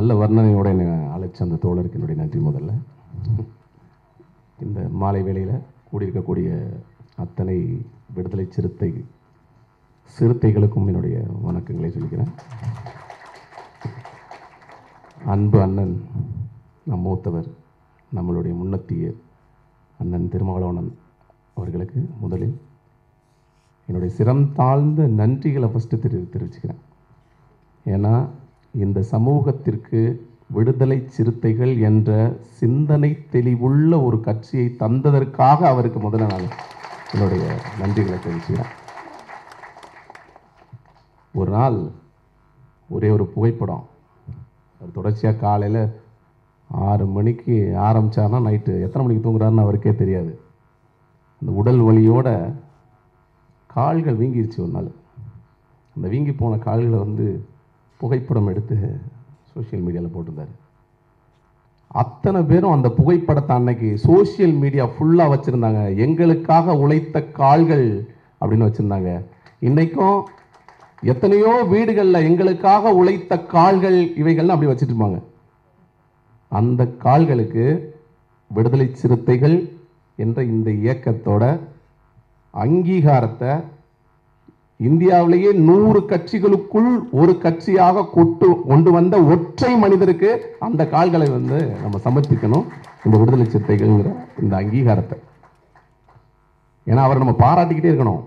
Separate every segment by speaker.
Speaker 1: நல்ல வர்ணனையோட என்னை அழைச்ச அந்த தோழருக்கு என்னுடைய நன்றி முதல்ல. இந்த மாலை வேளையில் கூடியிருக்கக்கூடிய அத்தனை விடுதலை சிறுத்தை சிறுத்தைகளுக்கும் என்னுடைய வணக்கங்களை சொல்லிக்கிறேன். அன்பு அண்ணன் நம் மூத்தவர் நம்மளுடைய முன்னத்திய அண்ணன் திருமாவளவனன் அவர்களுக்கு முதலில் என்னுடைய சிரம் தாழ்ந்த நன்றிகளை ஃபஸ்ட்டு தெரி தெரிவிச்சுக்கிறேன். ஏன்னா இந்த சமூகத்திற்கு விடுதலை சிறுத்தைகள் என்ற சிந்தனை தெளிவுள்ள ஒரு கட்சியை தந்ததற்காக அவருக்கு முதல்ல நான் என்னுடைய நன்றிகளை தெரிவிச்சுக்கிறேன். ஒரு நாள் ஒரே ஒரு புகைப்படம். அவர் தொடர்ச்சியாக காலையில் ஆறு மணிக்கு ஆரம்பித்தார்னா நைட்டு எத்தனை மணிக்கு தூங்குறாருன்னு அவருக்கே தெரியாது. அந்த உடல் வலியோட கால்கள் வீங்கிருச்சு ஒரு நாள். அந்த வீங்கி போன கால்களை வந்து புகைப்படம் எடுத்து சோஷியல் மீடியாவில் போட்டிருந்தார். அத்தனை பேரும் அந்த புகைப்படத்தை அன்னைக்கு சோஷியல் மீடியா ஃபுல்லாக வச்சுருந்தாங்க. எங்களுக்காக உழைத்த கால்கள் அப்படின்னு வச்சுருந்தாங்க. இன்றைக்கும் எத்தனையோ வீடுகளில் எங்களுக்காக உழைத்த கால்கள் இவைகள்னு அப்படி வச்சுட்டு இருப்பாங்க. அந்த கால்களுக்கு விடுதலை சிறுத்தைகள் என்ற இந்த இயக்கத்தோட அங்கீகாரத்தை இந்தியாவிலேயே நூறு கட்சிகளுக்குள் ஒரு கட்சியாக கொட்டு கொண்டு வந்த ஒற்றை மனிதருக்கு அந்த கால்களை வந்து நம்ம சமர்ப்பிக்கணும். இந்த விடுதலை சிறுத்தைகள்ங்கிற இந்த அங்கீகாரத்தை. ஏன்னா அவரை நம்ம பாராட்டிக்கிட்டே இருக்கணும்.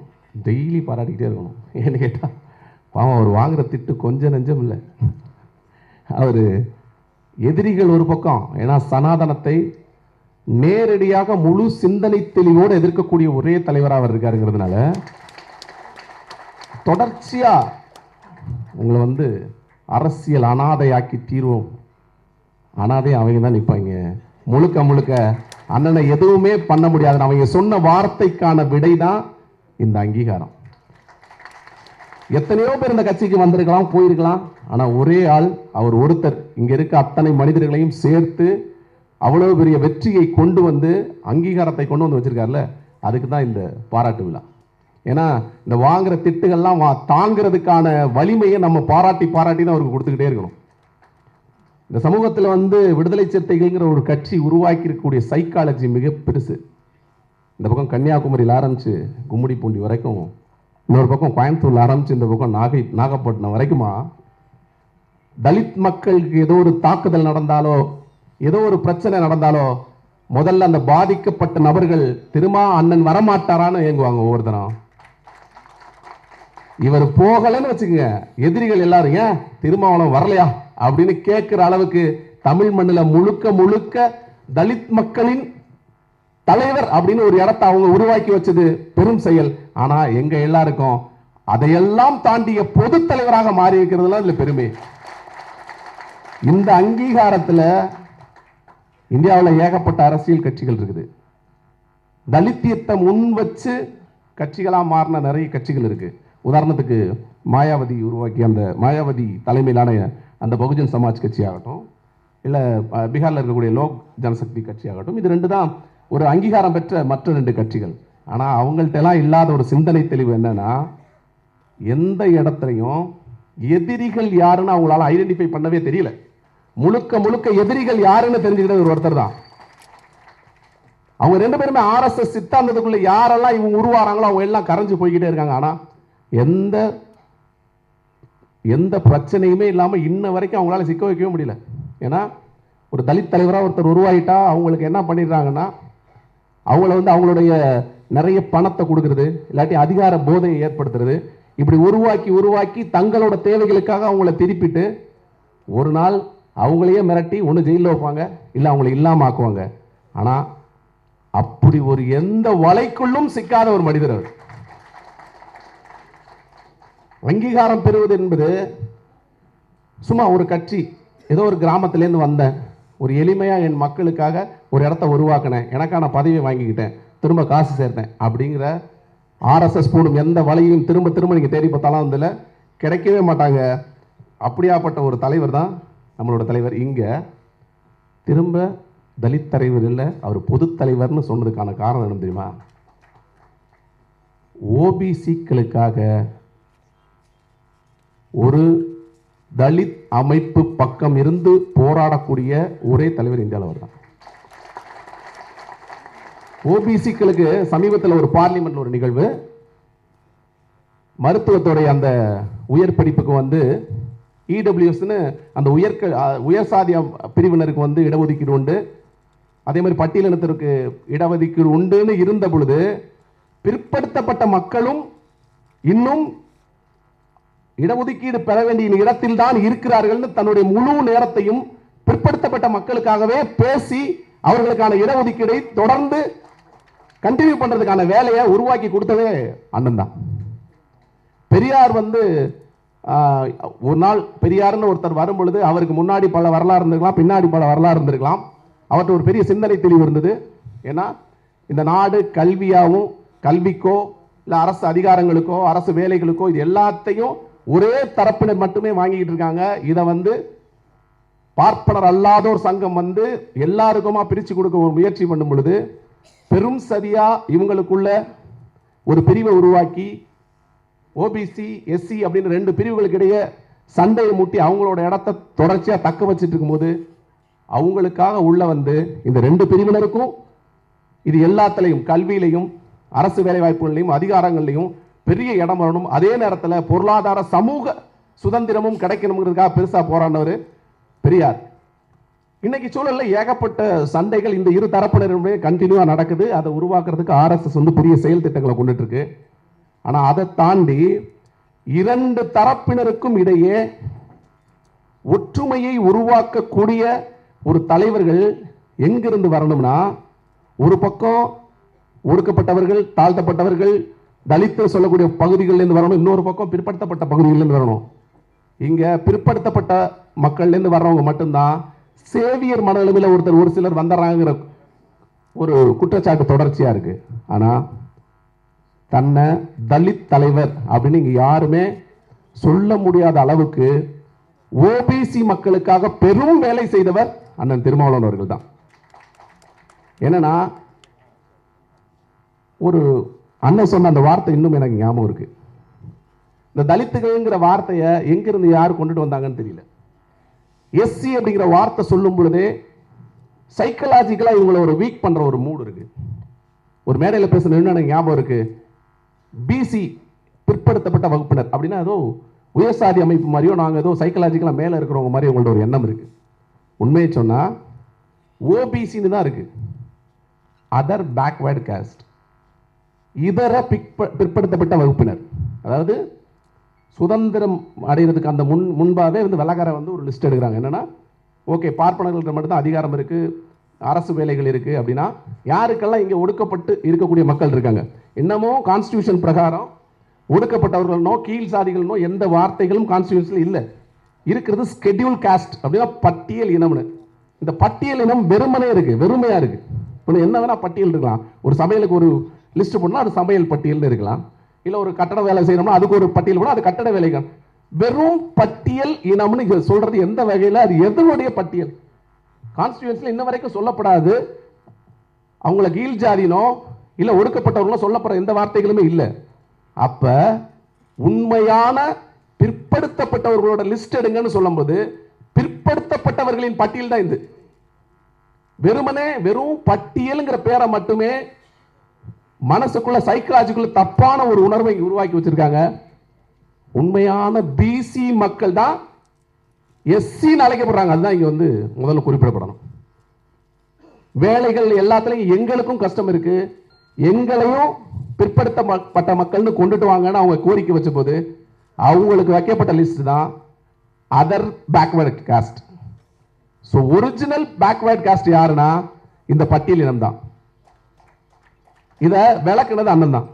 Speaker 1: டெய்லி பாராட்டிக்கிட்டே இருக்கணும். ஏன்னு கேட்டால் பாவம் அவர் வாங்குற திட்டு கொஞ்சம் நெஞ்சம் இல்லை. அவர் எதிரிகள் ஒரு பக்கம். ஏன்னா சனாதனத்தை நேரடியாக முழு சிந்தனை தெளிவோடு எதிர்க்கக்கூடிய ஒரே தலைவராக அவர் இருக்காருங்கிறதுனால தொடர்ச்சியா உங்களை வந்து அரசியல் அனாதையாக்கி தீர்வோம். அனாதை அவங்க தான் நிற்பாங்க முழுக்க முழுக்க அண்ணனை எதுவுமே பண்ண முடியாது. அவங்க சொன்ன வார்த்தைக்கான விடை தான் இந்த அங்கீகாரம். எத்தனையோ பேர் இந்த கட்சிக்கு வந்திருக்கலாம் போயிருக்கலாம். ஆனால் ஒரே ஆள் அவர் ஒருத்தர். இங்கே இருக்க அத்தனை மனிதர்களையும் சேர்த்து அவ்வளோ பெரிய வெற்றியை கொண்டு வந்து அங்கீகாரத்தை கொண்டு வந்து வச்சிருக்காருல்ல? அதுக்கு தான் இந்த பாராட்டு விழா. ஏன்னா இந்த வாங்குற திட்டுகள்லாம் வா தாங்கிறதுக்கான வலிமையை நம்ம பாராட்டி பாராட்டி தான் அவருக்கு கொடுத்துக்கிட்டே இருக்கணும். இந்த சமூகத்தில் வந்து விடுதலை சிறுத்தைகள்ங்கிற ஒரு கட்சி உருவாக்கி இருக்கக்கூடிய சைக்காலஜி மிக பெருசு. இந்த பக்கம் கன்னியாகுமரியில் ஆரம்பிச்சு கும்முடி பூண்டி வரைக்கும் இன்னொரு பக்கம் கோயம்புத்தூரில் ஆரம்பிச்சு இந்த பக்கம் நாகை நாகப்பட்டினம் வரைக்குமா தலித் மக்களுக்கு ஏதோ ஒரு தாக்குதல் நடந்தாலோ ஏதோ ஒரு பிரச்சனை நடந்தாலோ முதல்ல அந்த பாதிக்கப்பட்ட நபர்கள் திரும்ப அண்ணன் வரமாட்டாரான்னு ஏங்குவாங்க ஒவ்வொருத்தரும். இவர் போகலன்னு வச்சுக்கோங்க. எதிரிகள் எல்லாரும் ஏன் திருமாவளம் வரலையா? அப்படின்னு கேட்குற அளவுக்கு தமிழ் மண்ணில் முழுக்க முழுக்க தலித் மக்களின் தலைவர் அப்படின்னு ஒரு இடத்தை அவங்க உருவாக்கி வச்சது பெரும் செயல். ஆனா எங்க எல்லாருக்கும் அதையெல்லாம் தாண்டிய பொது தலைவராக மாறி இருக்கிறதுலாம் இதில் பெருமை. இந்த அங்கீகாரத்துல இந்தியாவில் ஏகப்பட்ட அரசியல் கட்சிகள் இருக்குது. தலித்தியத்தை முன் வச்சு கட்சிகளாக மாறின நிறைய கட்சிகள் இருக்கு. உதாரணத்துக்கு மாயாவதி உருவாக்கிய அந்த மாயாவதி தலைமையிலான அந்த பகுஜன் சமாஜ் கட்சி ஆகட்டும் இல்லை பீகாரில் இருக்கக்கூடிய லோக் ஜனசக்தி கட்சி ஆகட்டும் இது ரெண்டு தான் ஒரு அங்கீகாரம் பெற்ற மற்ற ரெண்டு கட்சிகள். ஆனால் அவங்கள்ட்டெல்லாம் இல்லாத ஒரு சிந்தனை தெளிவு என்னன்னா எந்த இடத்துலையும் எதிரிகள் யாருன்னு அவங்களால ஐடென்டிஃபை பண்ணவே தெரியல. முழுக்க முழுக்க எதிரிகள் யாருன்னு தெரிஞ்சுக்கிட்டது ஒரு ஒருத்தர் தான். அவங்க ரெண்டு பேருமே ஆர்எஸ்எஸ் சித்தாந்தத்துக்குள்ள யாரெல்லாம் இவங்க உருவாராங்களோ அவங்க எல்லாம் கரைஞ்சு போய்கிட்டே இருக்காங்க. ஆனால் எந்த எந்த பிரச்சனையுமே இல்லாமல் இன்ன வரைக்கும் அவங்களால சிக்க வைக்கவே முடியல. ஏன்னா ஒரு தலித் தலைவராக ஒருத்தர் உருவாயிட்டா அவங்களுக்கு என்ன பண்ணிடுறாங்கன்னா அவங்கள வந்து அவங்களுடைய நிறைய பணத்தை கொடுக்கறது இல்லாட்டி அதிகார போதையை ஏற்படுத்துறது இப்படி உருவாக்கி உருவாக்கி தங்களோட தேவைகளுக்காக அவங்கள திருப்பிட்டு ஒரு நாள் அவங்களையே மிரட்டி ஒன்று ஜெயிலில் வைப்பாங்க இல்லை அவங்கள இல்லாம ஆக்குவாங்க. ஆனால் அப்படி ஒரு எந்த வலைக்குள்ளும் சிக்காத ஒரு மனிதர் அவர். அங்கீகாரம் பெறுவது என்பது சும்மா ஒரு கட்சி ஏதோ ஒரு கிராமத்துலேருந்து வந்தேன் ஒரு எளிமையாக என் மக்களுக்காக ஒரு இடத்த உருவாக்கினேன். எனக்கான பதவியை வாங்கிக்கிட்டேன். திரும்ப காசு சேர்த்தேன். அப்படிங்கிற ஆர்எஸ்எஸ் போடும் எந்த வழியும் திரும்ப திரும்ப நீங்கள் தேடி பார்த்தாலும் அதில் கிடைக்கவே மாட்டாங்க. அப்படியாப்பட்ட ஒரு தலைவர் தான் நம்மளோட தலைவர். இங்கே திரும்ப தலித் தலைவர் இல்லை அவர் பொது தலைவர்னு சொன்னதுக்கான காரணம் என்ன தெரியுமா? ஓபிசிக்களுக்காக ஒரு தலித் அமைப்பு பக்கம் இருந்து போராடக்கூடிய ஒரே தலைவர் இந்தியாவில் அவர் தான். ஓபிசிக்களுக்கு சமீபத்தில் ஒரு பார்லிமெண்ட்ல ஒரு நிகழ்வு. மருத்துவத்துடைய அந்த உயர் படிப்புக்கு வந்து இடபிள்யூஎஸ்னு அந்த உயர்க உயர் சாதிய பிரிவினருக்கு வந்து இடஒதுக்கீடு உண்டு. அதே மாதிரி பட்டியலினத்திற்கு இடஒதுக்கீடு உண்டுன்னு இருந்த பொழுது பிற்படுத்தப்பட்ட மக்களும் இன்னும் இடஒதுக்கீடு பெற வேண்டிய இடத்தில் தான் இருக்கிறார்கள்னு தன்னுடைய முழு நேரத்தையும் பிற்படுத்தப்பட்ட மக்களுக்காகவே பேசி அவர்களுக்கான இடஒதுக்கீடை தொடர்ந்து கண்டினியூ பண்றதுக்கான வேலையை உருவாக்கி கொடுத்ததே அண்ணன் தான். பெரியார் வந்து ஒரு நாள் பெரியார்னு ஒருத்தர் வரும் பொழுது அவருக்கு முன்னாடி பல வரலாறு இருந்திருக்கலாம் பின்னாடி பல வரலாறு இருந்திருக்கலாம். அவர்கிட்ட ஒரு பெரிய சிந்தனை தெளிவு இருந்தது. ஏன்னா இந்த நாடு கல்வியாகவும் கல்விக்கோ இல்லை அரசு அதிகாரங்களுக்கோ அரசு வேலைகளுக்கோ இது எல்லாத்தையும் ஒரே தரப்பினர் மட்டுமே வாங்கிக்கிட்டு இருக்காங்க. இதை வந்து பார்ப்பனர் அல்லாதோர் சங்கம் வந்து எல்லாருக்குமா பிரித்து கொடுக்க ஒரு முயற்சி பண்ணும் பொழுது பெரும் சரியாக இவங்களுக்குள்ள ஒரு பிரிவை உருவாக்கி ஓபிசி எஸ்சி அப்படின்னு ரெண்டு பிரிவுகளுக்கு இடையே சண்டையை மூட்டி அவங்களோட இடத்த தொடர்ச்சியாக தக்க வச்சிட்டு இருக்கும்போது அவங்களுக்காக உள்ள வந்து இந்த ரெண்டு பிரிவினருக்கும் இது எல்லாத்துலையும் கல்வியிலையும் அரசு வேலைவாய்ப்புகள்லையும் அதிகாரங்கள்லையும் பெரிய இடம் வரணும். அதே நேரத்தில் பொருளாதார சமூக சுதந்திரமும் கிடைக்கணுங்கிறதுக்காக பெருசா போராடினவர் பெரியார். இன்னைக்கு சூழலில் ஏகப்பட்ட சண்டைகள் இந்த இரு தரப்பினருடைய கண்டினியூவா நடக்குது. அதை உருவாக்குறதுக்கு ஆர்எஸ்எஸ் வந்து பெரிய செயல் திட்டங்களை கொண்டுட்டு இருக்கு ஆனா அதை தாண்டி இரண்டு தரப்பினருக்கும் இடையே ஒற்றுமையை உருவாக்கக்கூடிய ஒரு தலைவர்கள் எங்கிருந்து வரணும்னா ஒரு பக்கம் ஒடுக்கப்பட்டவர்கள் தாழ்த்தப்பட்டவர்கள் தலித்து சொல்லக்கூடிய பகுதிகளிலிருந்து வரணும். இன்னொரு பக்கம் பிற்படுத்தப்பட்ட பகுதிகளிலிருந்து வரணும். இங்கே பிற்படுத்தப்பட்ட மக்கள்லேருந்து வர்றவங்க மட்டும்தான் சேவியர் மனநிலைமையில ஒருத்தர் ஒரு சிலர் வந்துடுறாங்கிற ஒரு குற்றச்சாட்டு தொடர்ச்சியாக இருக்கு. ஆனா தன்னை தலித் தலைவர் அப்படின்னு இங்கே யாருமே சொல்ல முடியாத அளவுக்கு ஓபிசி மக்களுக்காக பெரும் வேலை செய்தவர் அண்ணன் திருமாவளவன் அவர்கள் தான். என்னன்னா ஒரு அண்ணன் சொன்ன அந்த வார்த்தை இன்னும் எனக்கு ஞாபகம் இருக்கு. இந்த தலித்துகள்ங்கிற வார்த்தையை எங்கிருந்து யார் கொண்டுட்டு வந்தாங்கன்னு தெரியல. எஸ்சி அப்படிங்கிற வார்த்தை சொல்லும் பொழுதே சைக்கலாஜிக்கலாக இவங்களை ஒரு வீக் பண்ணுற ஒரு மூடு இருக்கு. ஒரு மேடையில் பேசுன என்ன எனக்கு ஞாபகம் இருக்கு. பிசி பிற்படுத்தப்பட்ட வகுப்பினர் அப்படின்னா ஏதோ உயர்சாதி அமைப்பு மாதிரியோ நாங்கள் ஏதோ சைக்கலாஜிக்கலாக மேலே இருக்கிறவங்க மாதிரி உங்கள்ட்ட ஒரு எண்ணம் இருக்கு. உண்மையை சொன்னால் ஓபிசின்னு தான் இருக்கு. அதர் பேக்வேர்டு காஸ்ட் இதர பிற்ப- பிற்படுத்தப்பட்ட வகுப்பினர். அதாவது சுதந்திரம் அடைகிறதுக்கு அந்த முன் முன்பாகவே வந்து வெள்ளக்காரை வந்து ஒரு லிஸ்ட் எடுக்கிறாங்க. என்னென்னா ஓகே பார்ப்பனர்கள்ட்ட மட்டும்தான் அதிகாரம் இருக்குது அரசு வேலைகள் இருக்குது அப்படின்னா யாருக்கெல்லாம் இங்கே ஒடுக்கப்பட்டு இருக்கக்கூடிய மக்கள் இருக்காங்க? இன்னமும் கான்ஸ்டியூஷன் பிரகாரம் ஒடுக்கப்பட்டவர்கள்னோ கீழ் சாதிகள்னோ எந்த வார்த்தைகளும் கான்ஸ்டியூஷன் இல்லை. இருக்கிறது ஸ்கெடியூல் காஸ்ட் அப்படின்னா பட்டியல் இனம்னு. இந்த பட்டியல் இனம் வெறுமனே இருக்குது வெறுமையாக இருக்குது இப்போ என்ன வேணால் பட்டியல் இருக்கலாம். ஒரு சமையலுக்கு ஒரு லிஸ்ட் போடணும் அது சமையல் பட்டியல்னு இருக்கலாம். இல்லை ஒரு கட்டட வேலை செய்யணும்னா அதுக்கு ஒரு பட்டியல் கூட அது கட்டட வேலைகள் வெறும் பட்டியல் இனம்னு சொல்றது எந்த வகையில? அது எதனுடைய பட்டியல்? கான்ஸ்டியூன்சில் இன்ன வரைக்கும் சொல்லப்படாது. அவங்கள கீழ் ஜாதினோ இல்லை ஒடுக்கப்பட்டவர்களோ சொல்லப்படுற எந்த வார்த்தைகளுமே இல்லை. அப்ப உண்மையான பிற்படுத்தப்பட்டவர்களோட லிஸ்ட் எடுங்கன்னு சொல்லும்போது பிற்படுத்தப்பட்டவர்களின் பட்டியல் தான் இது. வெறுமனே வெறும் பட்டியலுங்கிற பேரை மட்டுமே மனசுக்குள்ள சைக்கலாஜிக்குள்ள தப்பான ஒரு உணர்வை உருவாக்கி வச்சிருக்காங்க. உண்மையான பிசி மக்கள் தான் எஸ்சின்னு அழைக்கப்படுறாங்க. அதுதான் இங்க வந்து முதல்ல குறிப்பிடப்படணும். வேலைகள் எல்லாத்துலேயும் எங்களுக்கும் கஷ்டம் இருக்கு. எங்களையும் பிற்படுத்தப்பட்ட மக்கள்னு கொண்டுட்டு வாங்கன்னு அவங்க கோரிக்கை வச்ச போது அவங்களுக்கு வைக்கப்பட்ட லிஸ்ட் தான் other backward caste so original backward caste யாருன்னா இந்த பட்டியல் இனம் தான். இத விளக்குனது அண்ணன் தான்.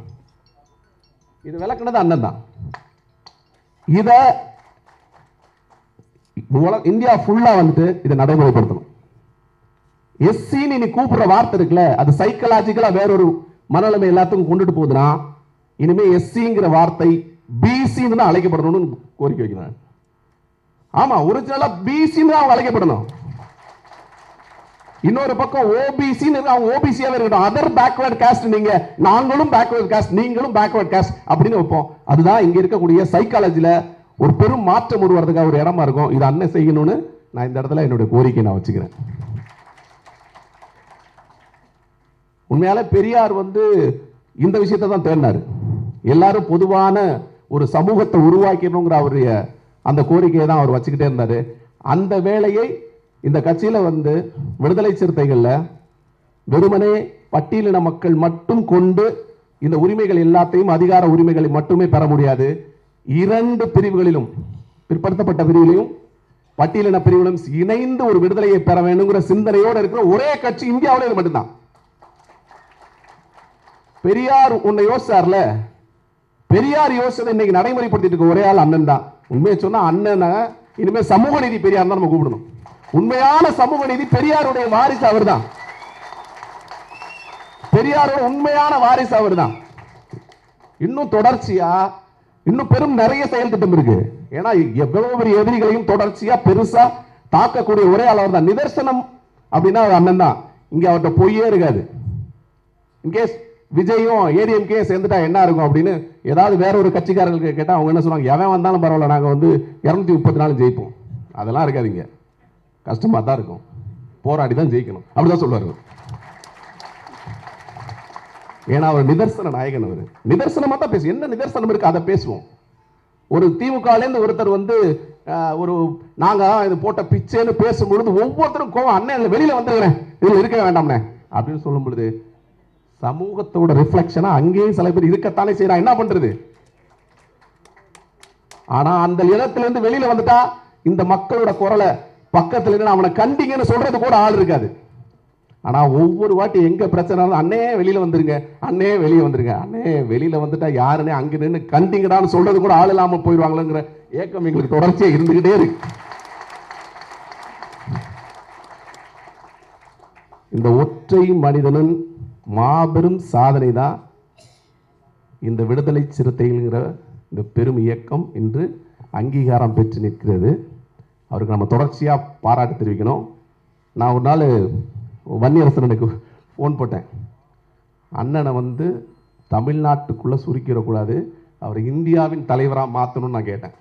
Speaker 1: இது விளக்குனது அண்ணன் தான். இத உலக இந்தியா ஃபுல்லா வந்துட்டு இதை நடைமுறைப்படுத்தணும். எஸ்சின்னு நீ கூப்பிடுற வார்த்தை இருக்குல்ல அது சைக்கலாஜிக்கலா வேறொரு மனநிலைமை எல்லாத்துக்கும் கொண்டுட்டு போகுதுன்னா இனிமேல் எஸ்சிங்கிற வார்த்தை பிசின்னு தான் அழைக்கப்படணும்னு கோரிக்கை வைக்கிறேன். ஆமா ஒரிஜினலா பிசின்னு தான் அவங்க அழைக்கப்படணும். இன்னொரு பக்கம் ஓபிசின்னு அவங்க ஓபிசியாவே இருக்கட்டும். அதர் பேக்வேர்ட் காஸ்ட் நீங்க. நாங்களும் பேக்வேர்ட் காஸ்ட் நீங்களும் பேக்வேர்ட் காஸ்ட் அப்படின்னு வைப்போம். அதுதான் இங்க இருக்கக்கூடிய சைக்காலஜியில ஒரு பெரும் மாற்றம் உருவாறதுக்காக ஒரு இடமா இருக்கும். இது அண்ணன் செய்யணும்னு நான் இந்த இடத்துல என்னுடைய கோரிக்கை நான் வச்சுக்கிறேன். உண்மையால பெரியார் வந்து இந்த விஷயத்தை தான் தேடினாரு. எல்லாரும் பொதுவான ஒரு சமூகத்தை உருவாக்கணுங்கிற அவருடைய அந்த கோரிக்கையை தான் அவர் வச்சுக்கிட்டே இருந்தாரு. அந்த வேலையை இந்த கட்சியில வந்து விடுதலை சிறுத்தைகள்ல வெறுமனே பட்டியலின மக்கள் மட்டும் கொண்டு இந்த உரிமைகள் எல்லாத்தையும் அதிகார உரிமைகளை மட்டுமே பெற முடியாது. இரண்டு பிரிவுகளிலும் பிற்படுத்தப்பட்ட பிரிவிலையும் பட்டியலின பிரிவிலும் இணைந்து ஒரு விடுதலையை பெற வேண்டுங்கிற சிந்தனையோடு இருக்கிற ஒரே கட்சி இந்தியாவில் இது மட்டும்தான். பெரியார் உன்னை யோசிச்சார்ல? பெரியார் யோசனை இன்னைக்கு நடைமுறைப்படுத்திட்டு இருக்க ஒரே ஆள் அண்ணன் தான். உண்மையை சொன்னா அண்ணனை இனிமேல் சமூக நீதி பெரியார் தான் நம்ம கூப்பிடணும். உண்மையான சமூக நீதி பெரியாருடைய வாரிசு அவர்தான். பெரியாரோட உண்மையான வாரிசு அவர்தான். இன்னும் தொடர்ச்சியா இன்னும் பெரும் நிறைய செயல் திட்டம் இருக்கு. ஏன்னா எவ்வளவு பெரிய எதிரிகளையும் தொடர்ச்சியா பெருசா தாக்கக்கூடிய ஒரே ஆள் தான் நிதர்சனம் அப்படின்னா அண்ணன் தான். இங்க அவர்கிட்ட பொய்யே இருக்காது. இன்கேஸ் விஜயும் ஏடிஎம்கே சேர்ந்துட்டா என்ன இருக்கும் அப்படின்னு ஏதாவது வேற ஒரு கட்சிக்காரர்களுக்கு கேட்டால் அவங்க என்ன சொல்லுவாங்க எவன் வந்தாலும் பரவாயில்ல நாங்கள் வந்து இரநூத்தி முப்பத்தி நாலு ஜெயிப்போம். அதெல்லாம் இருக்காதிங்க கஷ்டமாக தான் இருக்கும். போராடி தான் ஜெயிக்கணும். அப்படிதான் சொல்லுவாரு. ஏன்னா அவர் நிதர்சன நாயகன் அவர். நிதர்சனமா தான் பேசுவோம் என்ன நிதர்சனம் இருக்கு அதை பேசுவோம். ஒரு திமுகலேருந்து ஒருத்தர் வந்து ஒரு நாங்க இது போட்ட பிச்சைன்னு பேசும்பொழுது ஒவ்வொருத்தரும் கோவம் அண்ணன் வெளியில வந்துருக்கிறேன். இதில் இருக்க வேண்டாம்னே அப்படின்னு சொல்லும் பொழுது சமூகத்தோட ரிஃப்ளெக்ஷனாக அங்கேயும் சில பேர் இருக்கத்தானே செய்யறான் என்ன பண்றது? ஆனா அந்த இடத்துல இருந்து வெளியில வந்துட்டா இந்த மக்களோட குரலை பக்கத்தில் இருந்து அவனை கண்டிங்கன்னு சொல்றது கூட ஆள் இருக்காது. ஆனா ஒவ்வொரு வாட்டி எங்க பிரச்சனை அண்ணே வெளியில வந்துருங்க. அண்ணே வெளியே வந்துருங்க. அண்ணே வெளியில வந்துட்டா யாருன்னே அங்க நின்று கண்டிங்கடான்னு சொல்றது கூட ஆள் இல்லாம போயிடுவாங்களோங்கிற ஏக்கம் எங்களுக்கு தொடர்ச்சியா இருந்துகிட்டே இருக்கு. இந்த ஒற்றை மனிதனின் மாபெரும் சாதனை தான் இந்த விடுதலை சிறுத்தைங்கிற இந்த பெரும் இயக்கம் இன்று அங்கீகாரம் பெற்று நிற்கிறது. அவருக்கு நம்ம தொடர்ச்சியாக பாராட்டு தெரிவிக்கணும். நான் ஒரு நாள் வன்னியரசனுக்கு ஃபோன் போட்டேன். அண்ணனை வந்து தமிழ்நாட்டுக்குள்ளே சுருக்கிடக்கூடாது. அவர் இந்தியாவின் தலைவராக மாற்றணும்னு நான் கேட்டேன்.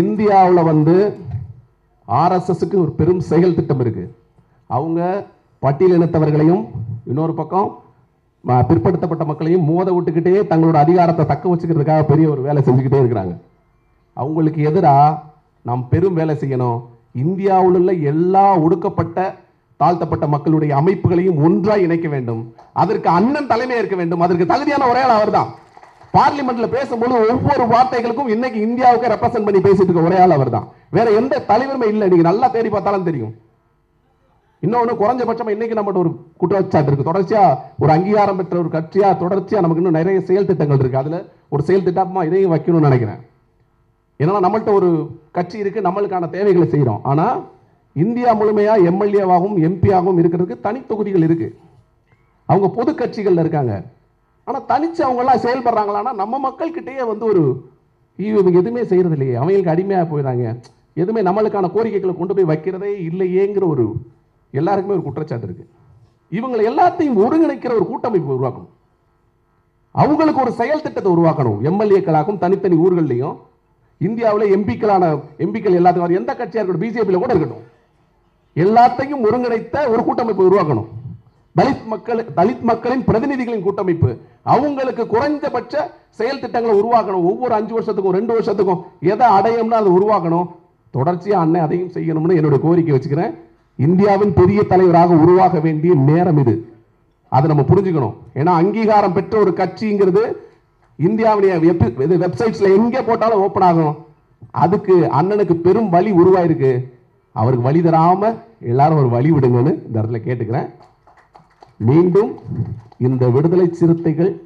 Speaker 1: இந்தியாவில் வந்து ஆர்எஸ்எஸ்க்கு ஒரு பெரும் செயல் திட்டம் இருக்குது அவங்க பட்டியலினத்தவர்களையும் இன்னொரு பக்கம் பிற்படுத்தப்பட்ட மக்களையும் மோத விட்டுக்கிட்டே தங்களோட அதிகாரத்தை தக்க வச்சுக்கிறதுக்காக பெரிய ஒரு வேலை செஞ்சுக்கிட்டே இருக்கிறாங்க. அவங்களுக்கு எதிராக நாம் பெரும் வேலை செய்யணும். இந்தியாவில் உள்ள எல்லா ஒடுக்கப்பட்ட தாழ்த்தப்பட்ட மக்களுடைய அமைப்புகளையும் ஒன்றாக இணைக்க வேண்டும். அதற்கு அண்ணன் தலைமை இருக்க வேண்டும். அதற்கு தகுதியான ஒரே ஆள் அவர்தான். பார்லிமெண்ட்ல பேசும்போது ஒவ்வொரு வார்த்தைகளுக்கும் இன்னைக்கு இந்தியாவுக்கு ரெப்ரசென்ட் பண்ணி பேசிட்டு இருக்க ஒரே ஆள் அவர்தான். வேற எந்த தலைவருமே இல்லை. நீங்க நல்லா தேடி பார்த்தாலும் தெரியும். இன்னொன்று குறைஞ்சபட்சமா இன்னைக்கு நம்மகிட்ட ஒரு குற்றச்சாட்டு இருக்கு. தொடர்ச்சியா ஒரு அங்கீகாரம் பெற்ற ஒரு கட்சியா தொடர்ச்சியா நமக்கு இன்னும் நிறைய செயல் திட்டங்கள் இருக்கு. அதுல ஒரு செயல் திட்டமா இதையும் வைக்கணும்னு நினைக்கிறேன். ஏன்னா நம்மள்ட்ட ஒரு கட்சி இருக்குது நம்மளுக்கான தேவைகளை செய்கிறோம் ஆனால் இந்தியா முழுமையாக எம்எல்ஏவாகவும் எம்பியாகவும் இருக்கிறதுக்கு தனி தொகுதிகள் இருக்குது அவங்க பொது கட்சிகளில் இருக்காங்க. ஆனால் தனித்து அவங்களாம் செயல்படுறாங்களான்னா நம்ம மக்கள்கிட்டயே வந்து ஒரு இவங்க எதுவுமே செய்கிறது இல்லையே அவங்களுக்கு அடிமையாக போயிடுறாங்க எதுவுமே நம்மளுக்கான கோரிக்கைகளை கொண்டு போய் வைக்கிறதே இல்லையேங்கிற ஒரு எல்லாருக்குமே ஒரு குற்றச்சாட்டு இருக்கு. இவங்களை எல்லாத்தையும் ஒருங்கிணைக்கிற ஒரு கூட்டமைப்பு உருவாக்கணும். அவங்களுக்கு ஒரு செயல் திட்டத்தை உருவாக்கணும். எம்எல்ஏக்களாகவும் தனித்தனி ஊர்கள்லையும் இந்தியாவில் எம்பிக்களான எம்பிக்கள் எல்லாத்துக்கும் எந்த கட்சியாக இருக்கட்டும் பிஜேபியில் கூட இருக்கட்டும். எல்லாத்தையும் ஒருங்கிணைத்த ஒரு கூட்டமைப்பு உருவாக்கணும். தலித் மக்கள் தலித் மக்களின் பிரதிநிதிகளின் கூட்டமைப்பு. அவங்களுக்கு குறைந்தபட்ச செயல் திட்டங்களை உருவாக்கணும். ஒவ்வொரு அஞ்சு வருஷத்துக்கும் ரெண்டு வருஷத்துக்கும் எதை அடையும்னா அதை உருவாக்கணும். தொடர்ச்சியாக அண்ணன் அதையும் செய்யணும்னு என்னுடைய கோரிக்கை வச்சுக்கிறேன். இந்தியாவின் பெரிய தலைவராக உருவாக வேண்டிய நேரம் இது. அதை நம்ம புரிஞ்சுக்கணும். ஏன்னா அங்கீகாரம் பெற்ற ஒரு கட்சிங்கிறது இந்தியாவுடைய வெப்- வெப்சைட்ஸ்ல எங்கே போட்டாலும் ஓப்பன் ஆகும். அதுக்கு அண்ணனுக்கு பெரும் வழி உருவாயிருக்கு. அவருக்கு வழி தராம எல்லாரும் ஒரு வழி விடுங்கன்னு இந்த இடத்துல கேட்டுக்கிறேன். மீண்டும் இந்த விடுதலை சிறுத்தைகள்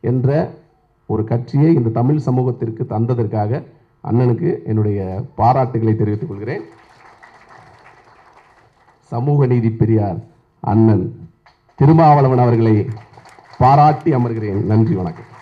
Speaker 1: என்ற ஒரு கட்சியை இந்த தமிழ் சமூகத்திற்கு தந்ததற்காக அண்ணனுக்கு என்னுடைய பாராட்டுகளை தெரிவித்துக் கொள்கிறேன். சமூக நீதி பெரியார் அண்ணன் திருமாவளவன் அவர்களை பாராட்டி அமர்கிறேன். நன்றி வணக்கம்.